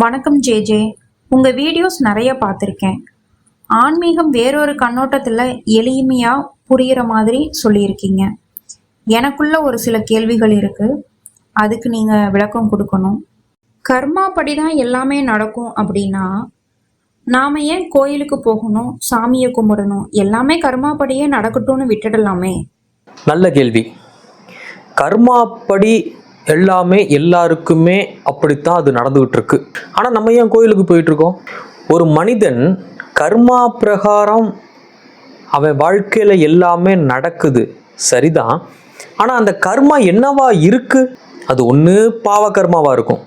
வணக்கம் ஜேஜே. உங்கள் வீடியோஸ் நிறைய பார்த்துருக்கேன். ஆன்மீகம் வேறொரு கண்ணோட்டத்தில் எளிமையாக புரிகிற மாதிரி சொல்லியிருக்கீங்க. எனக்குள்ள ஒரு சில கேள்விகள் இருக்குது அதுக்கு நீங்கள் விளக்கம் கொடுக்கணும். கர்மா படி தான் எல்லாமே நடக்கும் அப்படின்னா நாம் ஏன் கோயிலுக்கு போகணும் சாமியை கும்பிடணும் எல்லாமே கர்மாப்படியே நடக்கட்டும்னு விட்டுடலாமே? நல்ல கேள்வி. கர்மாப்படி எல்லாமே எல்லாருக்குமே அப்படித்தான் அது நடந்துகிட்டு இருக்கு ஆனால் நம்ம ஏன் கோயிலுக்கு போயிட்டு இருக்கோம் ஒரு மனிதன் கர்மா பிரகாரம் அவன் வாழ்க்கையில் எல்லாமே நடக்குது. சரிதான். ஆனால் அந்த கர்மா என்னவா இருக்கு? அது ஒன்று பாவ கர்மாவாக இருக்கும்.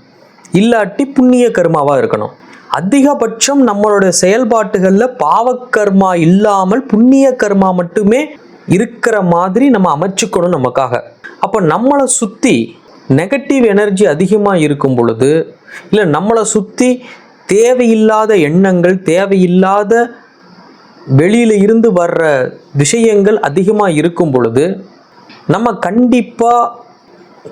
இல்லாட்டி புண்ணிய கர்மாவாக இருக்கணும். அதிகபட்சம் நம்மளோட செயல்பாட்டுகளில் பாவக்கர்மா இல்லாமல் புண்ணிய கர்மா மட்டுமே இருக்கிற மாதிரி நம்ம அமைச்சுக்கணும் நமக்காக. அப்போ நம்மளை சுற்றி நெகட்டிவ் எனர்ஜி அதிகமாக இருக்கும் பொழுது இல்லை நம்மளை சுற்றி தேவையில்லாத எண்ணங்கள் தேவையில்லாத வெளியில இருந்து வர்ற விஷயங்கள் அதிகமாக இருக்கும் பொழுது நம்ம கண்டிப்பாக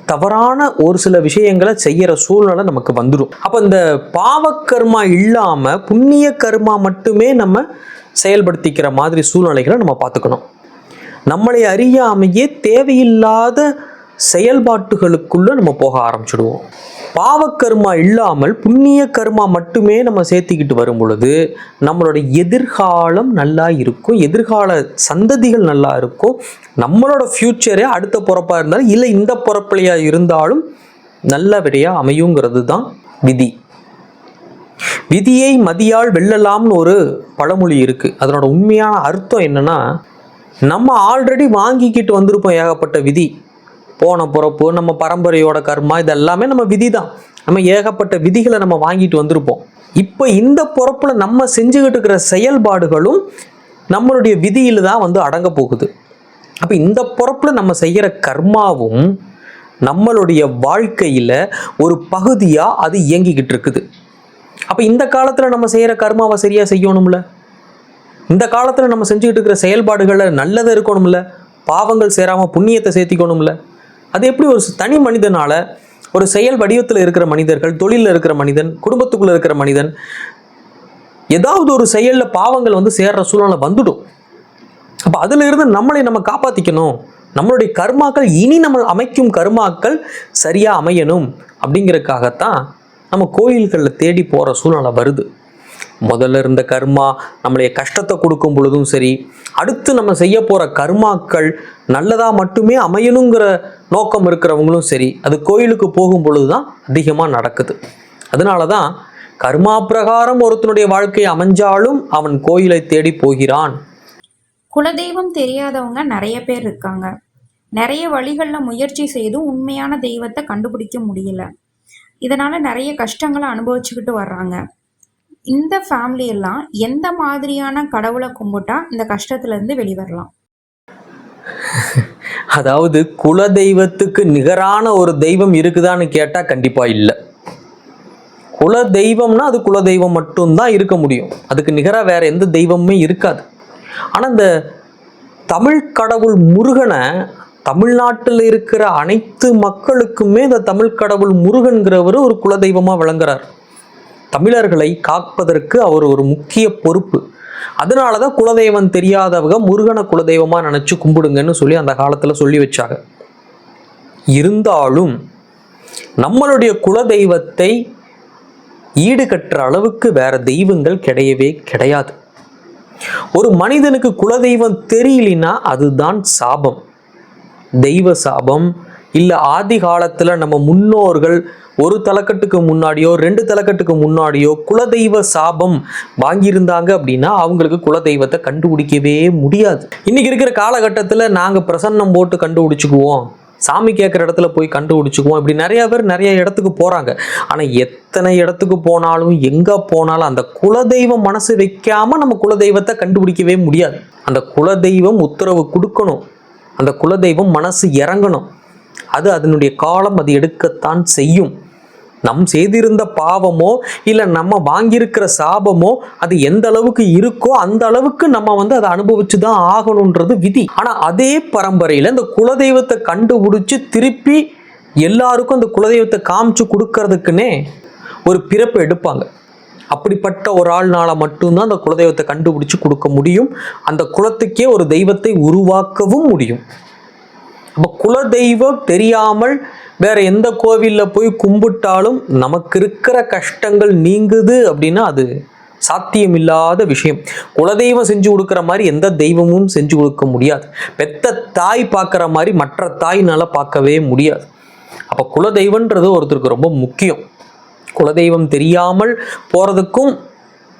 தவறான ஒரு சில விஷயங்களை செய்யற சூழ்நிலை நமக்கு வந்துடும் அப்போ இந்த பாவக்கர்மா இல்லாமல் புண்ணிய கர்மா மட்டுமே நம்ம செயல்படுத்திக்கிற மாதிரி சூழ்நிலைகளை நம்ம பார்த்துக்கணும். நம்மளை அறியாமையே தேவையில்லாத செயல்பாட்டுகளுக்குள்ள நம்ம போக ஆரம்பிச்சிடுவோம். பாவக்கர்மா இல்லாமல் புண்ணிய கர்மா மட்டுமே நம்ம சேர்த்திக்கிட்டு வரும் பொழுது நம்மளோட எதிர்காலம் நல்லா இருக்கும் எதிர்கால சந்ததிகள் நல்லா இருக்கும் நம்மளோட ஃப்யூச்சரே அடுத்த பிறப்பாக இருந்தாலும் இல்லை இந்த பிறப்பிலையா இருந்தாலும் நல்லபடியாக அமையுங்கிறது தான் விதி. விதியை மதியால் வெல்லலாம்னு ஒரு பழமொழி இருக்குது அதனோட உண்மையான அர்த்தம் என்னன்னா நம்ம ஆல்ரெடி வாங்கிக்கிட்டு வந்திருப்போம் ஏகப்பட்ட விதி. போன பிறப்பு நம்ம பரம்பரையோட கர்மா இதெல்லாமே நம்ம விதி தான் நம்ம ஏகப்பட்ட விதிகளை நம்ம வாங்கிட்டு வந்திருப்போம். இப்போ இந்த பொறப்பில் நம்ம செஞ்சுக்கிட்டு இருக்கிற செயல்பாடுகளும் நம்மளுடைய விதியில் தான் வந்து அடங்க போகுது. அப்போ இந்த பொறப்பில் நம்ம செய்கிற கர்மாவும் நம்மளுடைய வாழ்க்கையில் ஒரு பகுதியாக அது இயங்கிக்கிட்டு இருக்குது. அப்போ இந்த காலத்தில் நம்ம செய்கிற கர்மாவை சரியாக செய்யணும்ல? இந்த காலத்தில் நம்ம செஞ்சுக்கிட்டு இருக்கிற செயல்பாடுகளில் நல்லதை இருக்கணும்ல? பாவங்கள் சேராமல் புண்ணியத்தை சேர்த்திக்கணும்ல? அது எப்படி ஒரு தனி மனிதனால ஒரு செயல் வடிவத்தில் இருக்கிற மனிதர்கள் தொழிலில் இருக்கிற மனிதன் குடும்பத்துக்குள்ளே இருக்கிற மனிதன் ஏதாவது ஒரு செயலில் பாவங்கள் வந்து சேர்ற சூழ்நிலை வந்துடும். அப்போ அதிலிருந்து நம்மளை நம்ம காப்பாற்றிக்கணும் நம்மளுடைய கர்மாக்கள் இனி நம்ம அமைக்கும் கர்மாக்கள் சரியாக அமையணும். அப்படிங்கிறதுக்காகத்தான் நம்ம கோயில்களில் தேடி போகிற சூழ்நிலை வருது. முதல்ல இருந்த கர்மா நம்மளுடைய கஷ்டத்தை கொடுக்கும் பொழுதும் சரி அடுத்து நம்ம செய்ய போகிற கர்மாக்கள் நல்லதாக மட்டுமே அமையணுங்கிற நோக்கம் இருக்கிறவங்களும் சரி அது கோயிலுக்கு போகும் பொழுது தான் அதிகமாக நடக்குது. அதனால தான் கர்மா பிரகாரம் ஒருத்தனுடைய வாழ்க்கை அமைஞ்சாலும் அவன் கோயிலை தேடி போகிறான். குலதெய்வம் தெரியாதவங்க நிறைய பேர் இருக்காங்க. நிறைய வழிகளில் முயற்சி செய்தும் உண்மையான தெய்வத்தை கண்டுபிடிக்க முடியல. இதனால நிறைய கஷ்டங்களை அனுபவிச்சுக்கிட்டு வர்றாங்க. இந்த ஃபேமிலி எல்லாம் எந்த மாதிரியான கடவுளை கும்பிட்டா இந்த கஷ்டத்துல இருந்து வெளிவரலாம்? அதாவது குல தெய்வத்துக்கு நிகரான ஒரு தெய்வம் இருக்குதான்னு கேட்டால் கண்டிப்பாக இல்லை. குல தெய்வம்னா அது குல தெய்வம் மட்டும்தான் இருக்க முடியும். அதுக்கு நிகராக வேற எந்த தெய்வமுமே இருக்காது. ஆனால் இந்த தமிழ் கடவுள் முருகனை தமிழ்நாட்டில் இருக்கிற அனைத்து மக்களுக்குமே இந்த தமிழ் கடவுள் முருகன்கிறவர் ஒரு குலதெய்வமாக விளங்குறார். தமிழர்களை காப்பதற்கு அவர் ஒரு முக்கிய பொறுப்பு. அதனால தான் குலதெய்வம் தெரியாதவங்க முருகனை குலதெய்வமாக நினச்சி கும்பிடுங்கன்னு சொல்லி அந்த காலத்தில் சொல்லி வச்சாங்க. இருந்தாலும் நம்மளுடைய குலதெய்வத்தை ஈடுகட்டுற அளவுக்கு வேற தெய்வங்கள் கிடையவே கிடையாது. ஒரு மனிதனுக்கு குலதெய்வம் தெரியலினா அதுதான் சாபம். தெய்வ சாபம் இல்லை ஆதி காலத்தில் நம்ம முன்னோர்கள் ஒரு தலைக்கட்டுக்கு முன்னாடியோ ரெண்டு தலைக்கட்டுக்கு முன்னாடியோ குலதெய்வ சாபம் வாங்கியிருந்தாங்க அப்படின்னா அவங்களுக்கு குலதெய்வத்தை கண்டுபிடிக்கவே முடியாது. இன்றைக்கி இருக்கிற காலகட்டத்தில் நாங்கள் பிரசன்னம் போட்டு கண்டுபிடிச்சிக்குவோம். சாமி கேட்குற இடத்துல போய் கண்டுபிடிச்சிக்குவோம். இப்படி நிறையா பேர் நிறைய இடத்துக்கு போகிறாங்க ஆனால் எத்தனை இடத்துக்கு போனாலும் எங்கே போனாலும் அந்த குலதெய்வம் மனசு வைக்காமல் நம்ம குலதெய்வத்தை கண்டுபிடிக்கவே முடியாது. அந்த குலதெய்வம் உத்தரவு கொடுக்கணும். அந்த குலதெய்வம் மனசு இறங்கணும். அது அதனுடைய காலம் அது எடுக்கத்தான் செய்யும். நம் செய்திருந்த பாவமோ இல்லை நம்ம வாங்கியிருக்கிற சாபமோ அது எந்த அளவுக்கு இருக்கோ அந்த அளவுக்கு நம்ம வந்து அதை அனுபவிச்சு தான் ஆகணுன்றது விதி. ஆனால் அதே பரம்பரையில் இந்த குலதெய்வத்தை கண்டுபிடிச்சி திருப்பி எல்லாருக்கும் அந்த குலதெய்வத்தை காமிச்சு கொடுக்கறதுக்குன்னே ஒரு பிறப்பு எடுப்பாங்க. அப்படிப்பட்ட ஒரு ஆள்னால மட்டும்தான் அந்த குலதெய்வத்தை கண்டுபிடிச்சு கொடுக்க முடியும். அந்த குலத்துக்கே ஒரு தெய்வத்தை உருவாக்கவும் முடியும். அப்போ குலதெய்வம் தெரியாமல் வேற எந்த கோவிலில் போய் கும்பிட்டாலும் நமக்கு இருக்கிற கஷ்டங்கள் நீங்குது அப்படின்னா அது சாத்தியமில்லாத விஷயம். குலதெய்வம் செஞ்சு கொடுக்குற மாதிரி எந்த தெய்வமும் செஞ்சு கொடுக்க முடியாது. பெத்த தாய் பார்க்குற மாதிரி மற்ற தாய்னால பார்க்கவே முடியாது. அப்போ குலதெய்வன்றது ஒருத்தருக்கு ரொம்ப முக்கியம். குலதெய்வம் தெரியாமல் போகிறதுக்கும்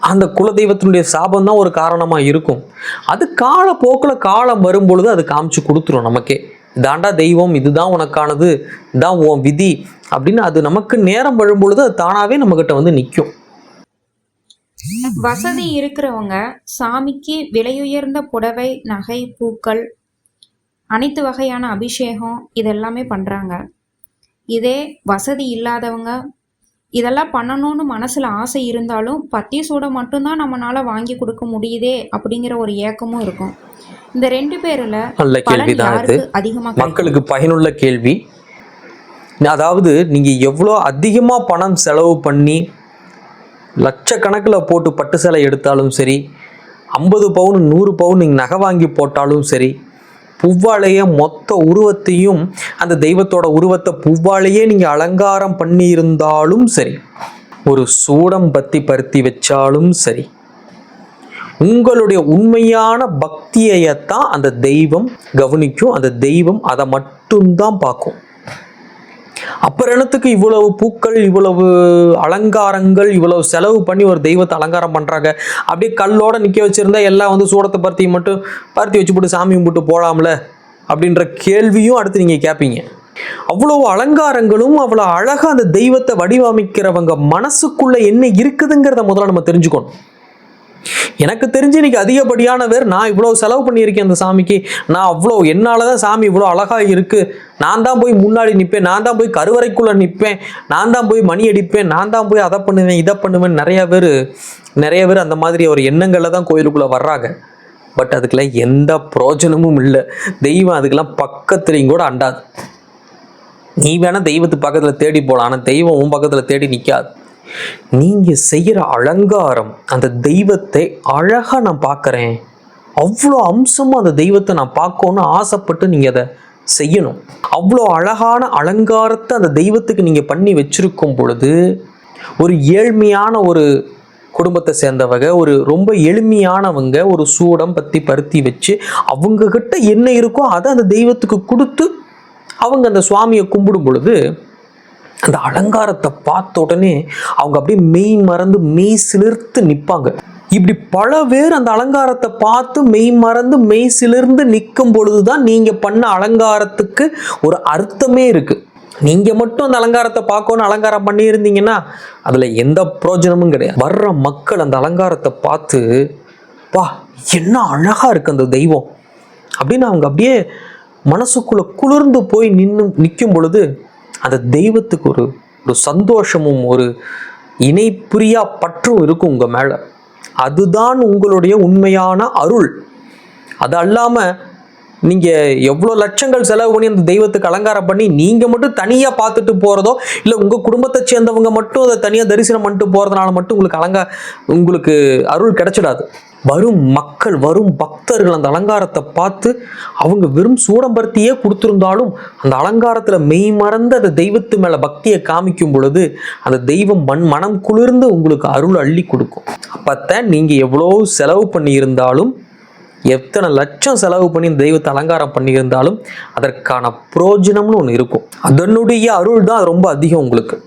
அந்த குலதெய்வத்தினுடைய சாபம் தான் ஒரு காரணமாக இருக்கும். அது காலப்போக்கில் காலம் வரும்பொழுது அது காமிச்சு கொடுத்துரும் நமக்கே. இதாண்டா தெய்வம் இதுதான் உனக்கானது இதான் உன் விதி அப்படின்னு அது நமக்கு நேரம் வரும்பொழுது அது தானாகவே நம்மக்கிட்ட வந்து நிற்கும் வசதி இருக்கிறவங்க சாமிக்கு விலையுயர்ந்த புடவை நகை பூக்கள் அனைத்து வகையான அபிஷேகம் இதெல்லாமே பண்ணுறாங்க இதே வசதி இல்லாதவங்க இதெல்லாம் பண்ணணும்னு மனசில் ஆசை இருந்தாலும் பத்தி சூடை மட்டும்தான் நம்மளால வாங்கி கொடுக்க முடியுதே அப்படிங்கிற ஒரு ஏக்கமும் இருக்கும். இந்த ரெண்டு பேரில் நல்ல கேள்விதான் யாருக்கு அதிகமாக மக்களுக்கு பயனுள்ள கேள்வி. அதாவது நீங்கள் எவ்வளோ அதிகமாக பணம் செலவு பண்ணி லட்சக்கணக்கில் போட்டு பட்டு சேலை எடுத்தாலும் சரி ஐம்பது பவுன் நூறு பவுன் நீங்கள் நகை வாங்கி போட்டாலும் சரி புவ்வாழைய மொத்த உருவத்தையும் அந்த தெய்வத்தோட உருவத்தை புவ்வாழையே நீங்கள் அலங்காரம் பண்ணியிருந்தாலும் சரி ஒரு சூடம் பத்தி பருத்தி வச்சாலும் சரி உங்களுடைய உண்மையான பக்தியையத்தான் அந்த தெய்வம் கவனிக்கும் அந்த தெய்வம் அதை மட்டும்தான் பார்க்கும். அப்புறம் என்னத்துக்கு இவ்வளவு பூக்கள் இவ்வளவு அலங்காரங்கள் இவ்வளவு செலவு பண்ணி ஒரு தெய்வத்தை அலங்காரம் பண்ணுறாங்க அப்படியே கல்லோட நிற்க வச்சிருந்தா எல்லாம் வந்து சூடத்தை பருத்தி மட்டும் பருத்தி வச்சு போட்டு சாமி கும்பிட்டு போகலாம்ல அப்படின்ற கேள்வியும் அடுத்து நீங்கள் கேட்பீங்க அவ்வளோ அலங்காரங்களும் அவ்வளோ அழகாக அந்த தெய்வத்தை வடிவமைக்கிறவங்க மனசுக்குள்ள என்ன இருக்குதுங்கிறத முதல்ல நம்ம தெரிஞ்சுக்கணும். எனக்கு தெரிஞ்சு இன்னைக்கு அதிகப்படியான பேர் நான் இவ்வளோ செலவு பண்ணியிருக்கேன் அந்த சாமிக்கு. நான் அவ்வளோ என்னால் தான் சாமி இவ்வளோ அழகாக இருக்குது நான் தான் போய் முன்னாடி நிற்பேன் நான் தான் போய் கருவறைக்குள்ளே நிற்பேன் நான் தான் போய் மணி அடிப்பேன் நான் தான் போய் அதை பண்ணுவேன் இதை பண்ணுவேன். நிறைய பேர் நிறைய பேர் அந்த மாதிரி ஒரு எண்ணங்களில் தான் கோயிலுக்குள்ளே வர்றாங்க. பட் அதுக்கெல்லாம் எந்த பிரோஜனமும் இல்லை. தெய்வம் அதுக்கெல்லாம் பக்கத்துலேயும் கூட அண்டாது. நீ வேணால் தெய்வத்து பக்கத்தில் தேடி போகலாம் ஆனால் தெய்வம் உன் பக்கத்தில் தேடி நிற்காது நீங்கள் செய்கிற அலங்காரம் அந்த தெய்வத்தை அழகாக நான் பார்க்குறேன் அவ்வளோ அம்சமும் அந்த தெய்வத்தை நான் பார்க்கணும்னு ஆசைப்பட்டு நீங்கள் அதை செய்யணும். அவ்வளோ அழகான அலங்காரத்தை அந்த தெய்வத்துக்கு நீங்கள் பண்ணி வச்சுருக்கும் பொழுது ஒரு ஏழ்மையான ஒரு குடும்பத்தை சேர்ந்தவங்க ஒரு ரொம்ப எளிமையானவங்க ஒரு சூடம் பற்றி பருத்தி வச்சு அவங்கக்கிட்ட என்ன இருக்கோ அதை அந்த தெய்வத்துக்கு கொடுத்து அவங்க அந்த சுவாமியை கும்பிடும் பொழுது அந்த அலங்காரத்தை பார்த்த உடனே அவங்க அப்படியே மெய் மறந்து மெய் சிலிர்த்து நிற்பாங்க இப்படி பல பேர் அந்த அலங்காரத்தை பார்த்து மெய் மறந்து மெய் சிலிர்ந்து நிற்கும் பொழுது தான் நீங்கள் பண்ண அலங்காரத்துக்கு ஒரு அர்த்தமே இருக்குது நீங்கள் மட்டும் அந்த அலங்காரத்தை பார்க்கணும் அலங்காரம் பண்ணியிருந்தீங்கன்னா அதில் எந்த பிரயோஜனமும் கிடையாது. வர்ற மக்கள் அந்த அலங்காரத்தை பார்த்து வா என்ன அழகாக இருக்குது அந்த தெய்வம். அப்படின்னு அவங்க அப்படியே மனசுக்குள்ளே குளிர்ந்து போய் நின்று நிற்கும் பொழுது அந்த தெய்வத்துக்கு ஒரு ஒரு சந்தோஷமும் ஒரு இணைப்புரியா பற்றும் இருக்கும் உங்கள் மேலே. அதுதான் உங்களுடைய உண்மையான அருள். அது அல்லாமல் நீங்கள் எவ்வளோ லட்சங்கள் செலவு பண்ணி அந்த தெய்வத்துக்கு அலங்காரம் பண்ணி நீங்கள் மட்டும் தனியாக பார்த்துட்டு போகிறதோ இல்லை உங்கள் குடும்பத்தை சேர்ந்தவங்க மட்டும் அதை தனியாக தரிசனம் பண்ணிட்டு போகிறதுனால மட்டும் உங்களுக்கு அலங்கா உங்களுக்கு அருள் கிடைச்சிடாது. வரும் மக்கள் வரும் பக்தர்கள் அந்த அலங்காரத்தை பார்த்து அவங்க வெறும் சூடம்பருத்தியே கொடுத்துருந்தாலும் அந்த அலங்காரத்தில் மெய் மறந்து அந்த தெய்வத்து மேலே பக்தியை காமிக்கும் பொழுது அந்த தெய்வம் மண் மனம் குளிர்ந்து உங்களுக்கு அருள் அள்ளி கொடுக்கும். அப்போத்தான் நீங்கள் எவ்வளோ செலவு பண்ணியிருந்தாலும் எத்தனை லட்சம் செலவு பண்ணி இந்த தெய்வத்தை அலங்காரம் பண்ணியிருந்தாலும் அதற்கான புரோஜனம்னு ஒன்று இருக்கும். அதனுடைய அருள் தான் ரொம்ப அதிகம் உங்களுக்கு.